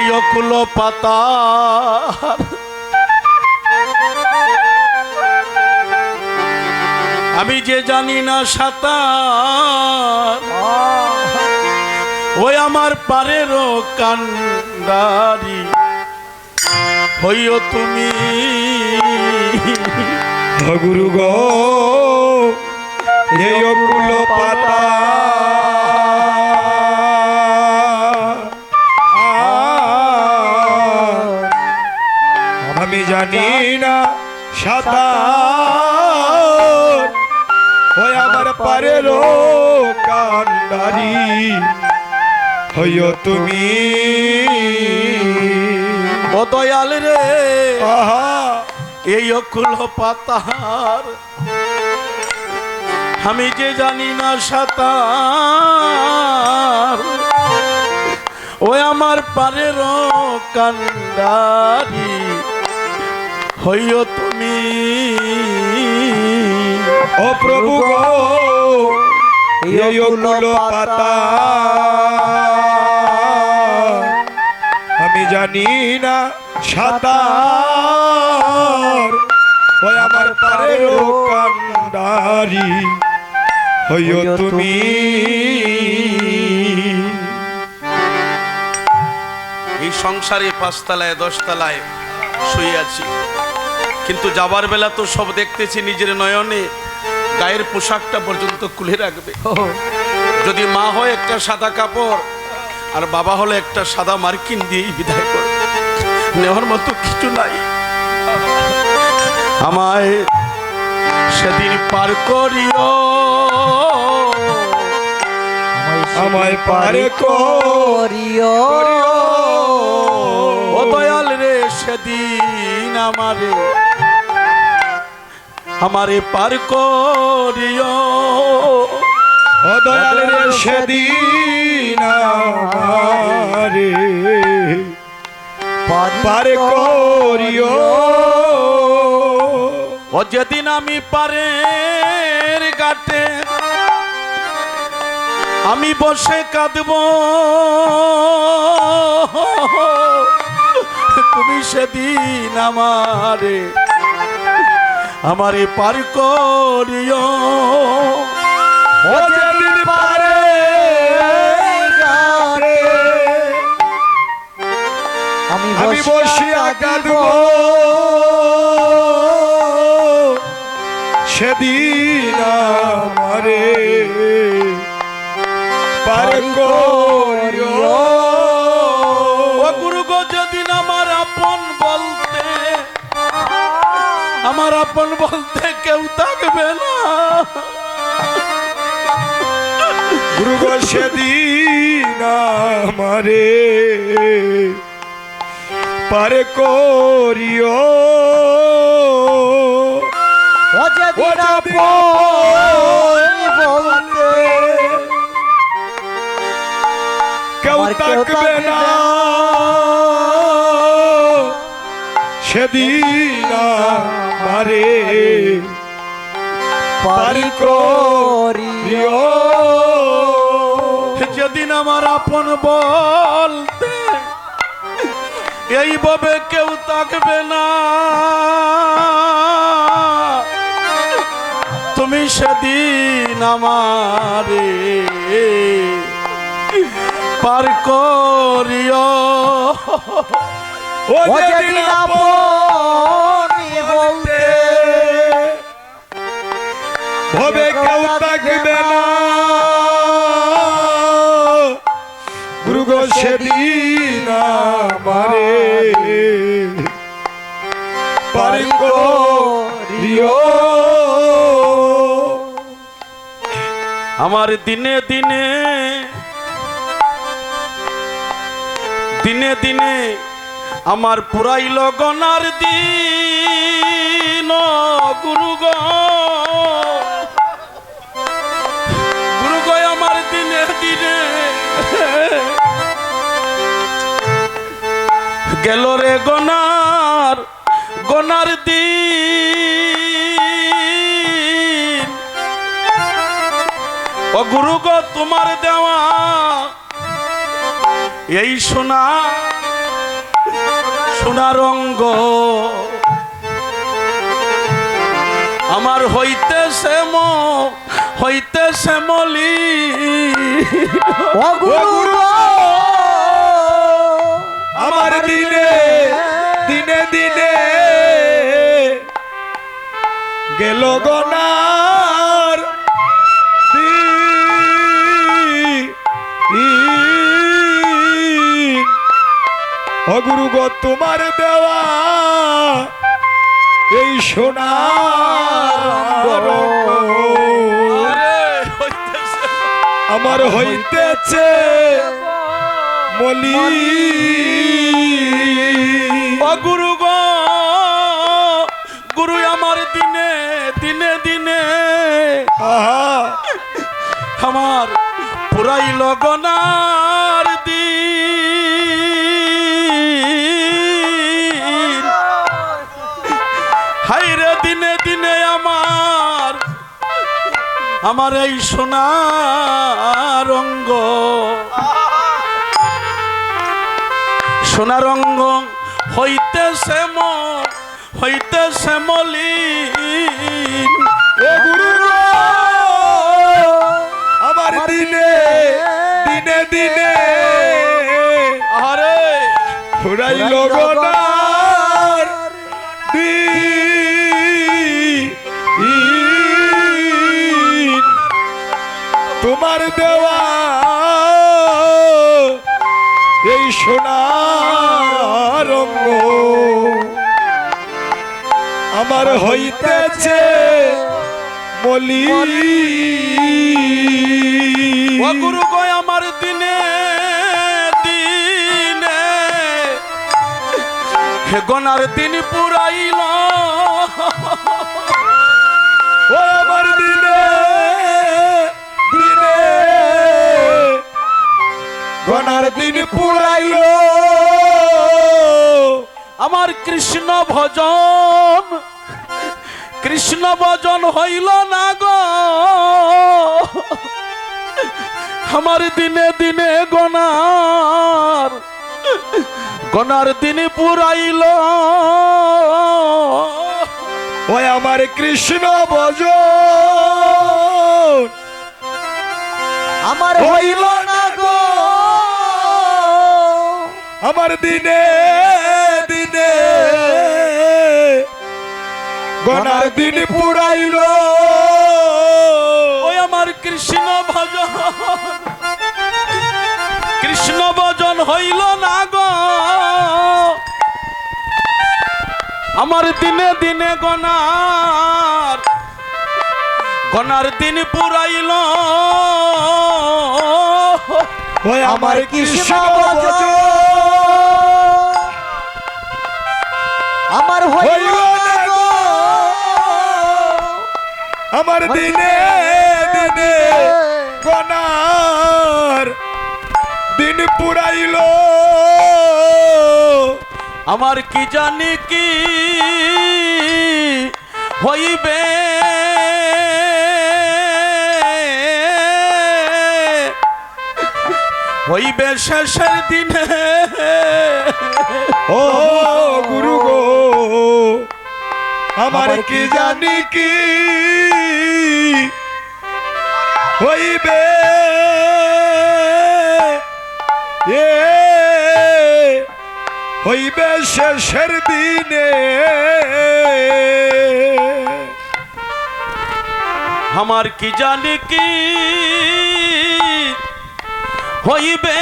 এই অকুল পাতা। আমি যে জানি না সাঁতার, ওই আমার পারেরও কান্ডারি। হইও তুমি। গুরু গো পাতা। কান্ডারি হইও তুমি। ও দয়াল রে। আহা। এই অকুল পাতার। আমি যে জানি না সাঁতার। ওই আমার পারের কান্ডারি। হইও তুমি। ও প্রভু গো। পাতা। আমি জানি না সাঁতার। ওই আমার পারের কান্ডারি হইও তুমি। এই সংসারে পাঁচতলায় দশতলায় শুয়ে আছি। কিন্তু যাবার বেলা তো সব দেখতেছি নিজের নয়নে। গায়ের পোশাকটা পর্যন্ত খুলে রাখবে। যদি মা হয় একটা সাদা কাপড় আর বাবা হলে একটা সাদা মার্কিন দিয়েই বিদায় করে নেওয়ার মতো কিছু নাই। আমায় সেদিন পার করিও। আমায় পারে করিও। ও দয়াল রে সেদিন আমারে আমারে পার করিও। ও দয়াল রে সেদিন পারে করিও। ও যেদিন আমি পারের গাটে আমি বসে কাঁদব। তুমি সেদিন আমারে আমারে পার করিও। পারে আমি বসিয়া কাঁদব। সেদিন আমারে পার করিও। আপন বলতে কেউ থাকবে না। গুরু সেদিন আমারে পার করিও। বলতে কেউ থাকবে না। সেদিন মারে পার করিও। যেদিন আমার আপন বলতে এইভাবে কেউ থাকবে না। তুমি সেদিন আমারে পার করিও। ও যেদিন আপনি বলতে ভবে কেউ থাকবে না। গুরু গো সেদিন মারে আমার দিনে দিনে দিনে দিনে আমার পুরাইল গনার দিন। ও গেল রে গনার গনার দিন। ও গুরু গো তোমার দেওয়া এই সোনা সোনারঙ্গ আমার হইতে শ্যাম হইতে শ্যামলি ও গুরু গো! আমার দিনে দিনে দিনে গেল গনার দিন। ও গুরু গো তোমার দেওয়া এই সোনা। আমার হইতেছে ও গুরু গো গুরু আমার দিনে দিনে দিনে আমার পুরাই লগনার দিন। হাইরে দিনে দিনে আমার আমার এই সোনা সোনা রঙ্গ হইতে শ্যাম হইতে শ্যামলিন ও আমার দিনে দিনে দিনে আরে ফুরাই লগনার। তোমার দেওয়া এই সোনা আমার হইতেছে ও গুরু গয় আমার দিনে দিনে হে গনার দিন পুরাইল। ও আমার দিনে দিনে গনার দিন পুরাইল। আমার কৃষ্ণ ভজন কৃষ্ণ ভজন হইল না গো। আমার দিনে দিনে গনার গনার দিন পুরাইল। ওই আমার কৃষ্ণ ভজন। আমার হইল না গো। আমার দিনে দিনে গনার দিন পুরাইল। ওই আমার কৃষ্ণ ভজন। কৃষ্ণ ভজন হইল না গো। আমার দিনে দিনে গনার গনার দিন পুরাইল। ওই আমার কৃষ্ণ ভজ আমার হইল আমার দিনে দিনে গনার দিন পুরাইল। আমার কি জানি কি হইবে? হইবে শেষের দিনে। ও আমার কি জানি কি হইবে? এ হইবে শেষের দিনে। আমার কি জানি কি হইবে?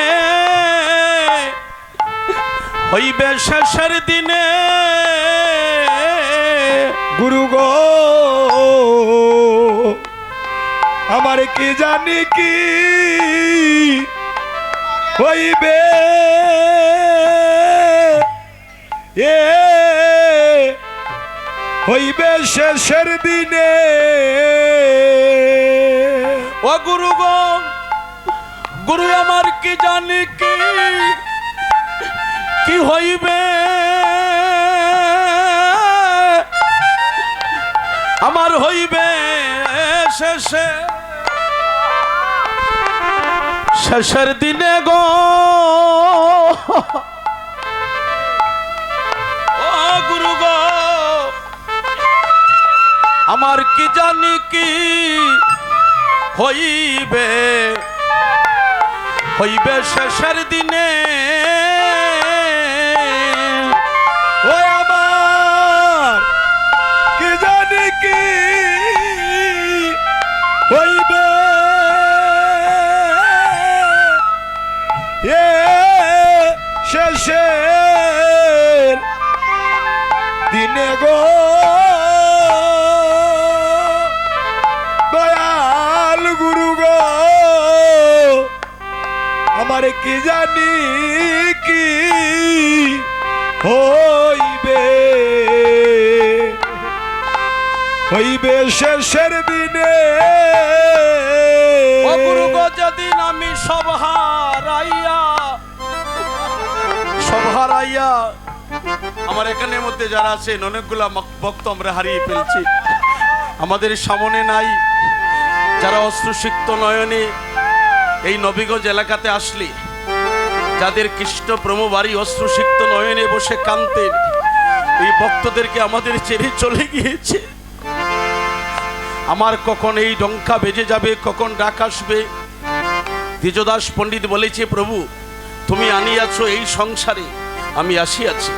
এ হইবে শেষের দিনে গুরু গো। আমার কি জানি কি হইবে? এ হইবে শেষের দিনে। ও গুরু গো, গুরু আমার কি জানি কি কি হইবে? আমার হইবে শেষে। শেষের দিনে গো। গুরু গো, আমার কি জানি কি হইবে? হইবে শেষের দিনে শেষের দিনে গো। দয়াল গুরু গো, আমার কি জানি কি হইবে? হইবে শেষের দিনে। গুরু গো, যেদিন আমি সব হারাইয়া হারাইয়া। আমার এখানের মধ্যে যারা আছেন, অনেকগুলা ভক্ত আমরা হারিয়ে ফেলছি। আমাদের সামনে নাই যারা অস্ত্রসিক্ত নয়নে এই নবীগঞ্জ এলাকাতে আসলে, যাদের কৃষ্ণ প্রম বাড়ি অস্ত্রসিক্ত নয়নে বসে কানতেন এই ভক্তদেরকে আমাদের ছেড়ে চলে গিয়েছে। আমার কখন এই ডঙ্কা বেজে যাবে, কখন ডাক আসবে? দ্বিজদাস পণ্ডিত বলেছে, প্রভু, তুমি আনিয়াছো এই সংসারে আমি আসিয়াছি।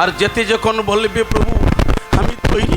আর যেতে যখন বলবে প্রভু আমি তৈরি